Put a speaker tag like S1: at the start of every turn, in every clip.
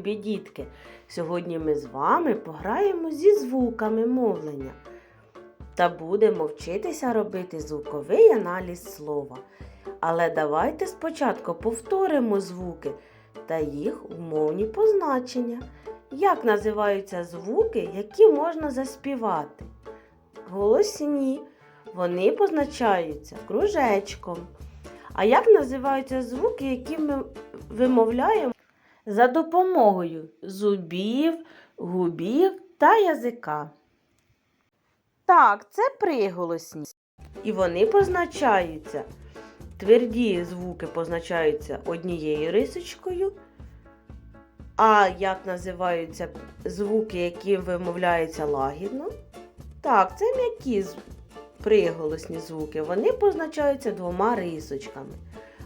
S1: любі дітки! Сьогодні ми з вами пограємо зі звуками мовлення та будемо вчитися робити звуковий аналіз слова. Але давайте спочатку повторимо звуки та їх умовні позначення. Як називаються звуки, які можна заспівати? Голосні. Вони позначаються кружечком. А як називаються звуки, які ми вимовляємо за допомогою зубів, губів та язика? Так, це приголосні. І вони позначаються. Тверді звуки позначаються однією рисочкою. А як називаються звуки, які вимовляються лагідно? Так, це м'які приголосні звуки. Вони позначаються двома рисочками.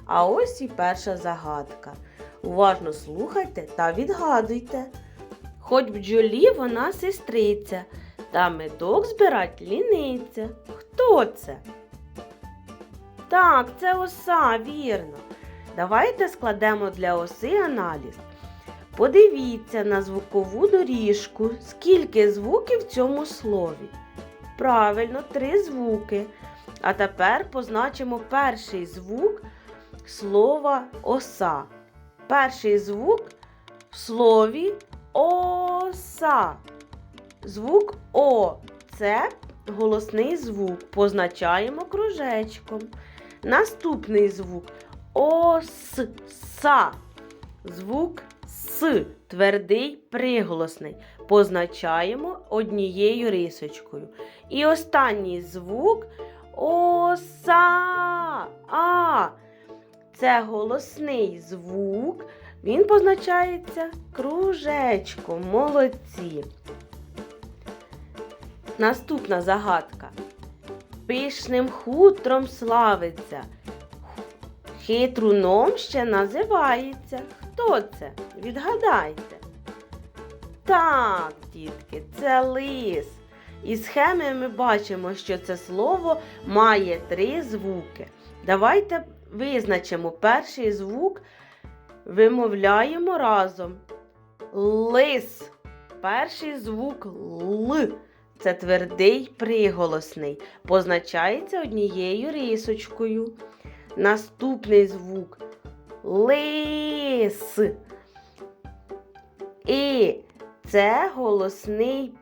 S1: А ось і перша загадка. Уважно слухайте та відгадуйте. Хоч бджолі вона сестриця, та медок збирать ліниця. Хто це? Так, це оса, вірно. Давайте складемо для оси аналіз. Подивіться на звукову доріжку, скільки звуків в цьому слові. Правильно, три звуки. А тепер позначимо перший звук слова оса. Перший звук в слові оса. Звук О це голосний звук. Позначаємо кружечком. Наступний звук оса. Звук С. Твердий приголосний. Позначаємо однією рисочкою. І останній звук оса. А. Це голосний звук. Він позначається кружечком. Молодці. Наступна загадка. Пишним хутром славиться. Хитруном ще називається. Хто це? Відгадайте. Так, дітки, це лис. Із схеми ми бачимо, що це слово має три звуки. Давайте визначимо перший звук, вимовляємо разом. Лис. Перший звук Л. Це твердий приголосний. Позначається однією рисочкою. Наступний звук лис. І це голосний.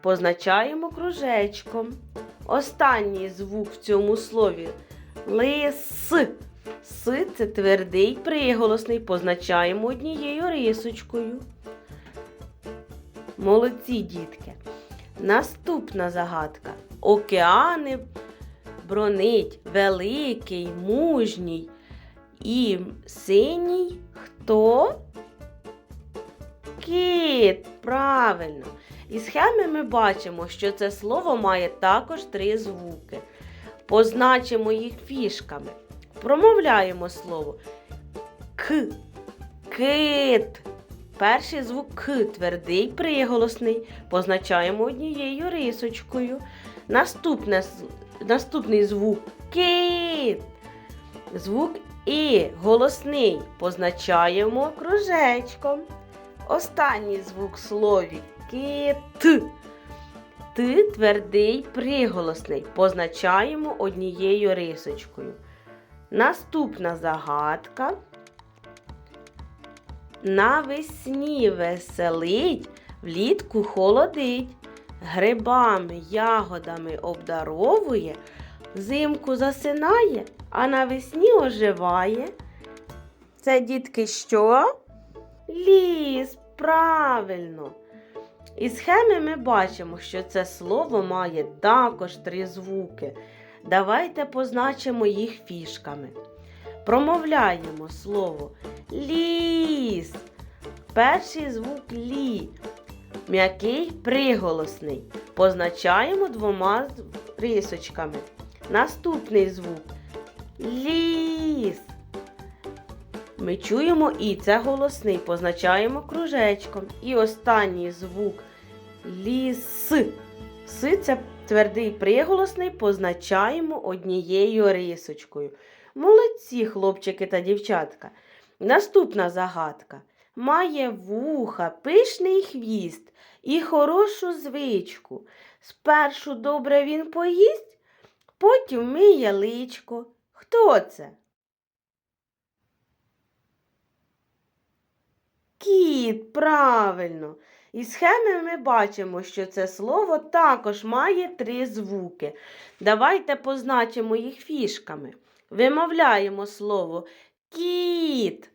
S1: Позначаємо кружечком. Останній звук в цьому слові лис. С це твердий приголосний. Позначаємо однією рисочкою. Молодці дітки. Наступна загадка. Океани бронить великий, мужній і синій хто? Кіт. Правильно. Із схеми ми бачимо, що це слово має також три звуки. Позначимо їх фішками. Промовляємо слово К. Кит. Перший звук К твердий приголосний. Позначаємо однією рисочкою. Наступне, наступний звук кит. Звук І голосний. Позначаємо кружечком. Останній звук слові кит. Т твердий приголосний. Позначаємо однією рисочкою. Наступна загадка. Навесні веселить, влітку холодить, грибами, ягодами обдаровує, взимку засинає, а навесні оживає. Це дітки що? Ліс, правильно. Із схеми ми бачимо, що це слово має також три звуки. Давайте позначимо їх фішками. Промовляємо слово ліс. Перший звук лі. М'який приголосний. Позначаємо двома рисочками. Наступний звук ліс. Ми чуємо і це голосний, позначаємо кружечком. І останній звук ліс. С це твердий приголосний, позначаємо однією рисочкою. Молодці, хлопчики та дівчатка. Наступна загадка. має вуха, пишний хвіст і хорошу звичку. Спершу добре він поїсть, потім миє личко. Хто це? Кіт, правильно. Із схеми ми бачимо, що це слово також має три звуки. Давайте позначимо їх фішками. Вимовляємо слово кіт.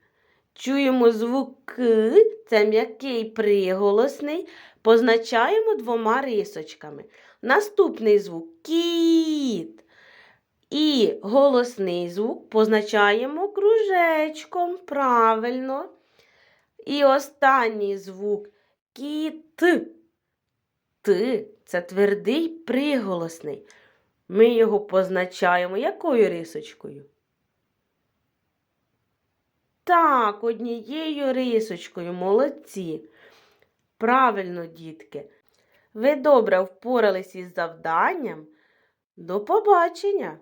S1: Чуємо звук К, це м'який приголосний, позначаємо двома рисочками. Наступний звук кіт. І голосний звук позначаємо кружечком. Правильно. І останній звук кіт. Т це твердий приголосний. Ми його позначаємо якою рисочкою? Так, однією рисочкою, молодці. Правильно, дітки. Ви добре впорались із завданням. До побачення!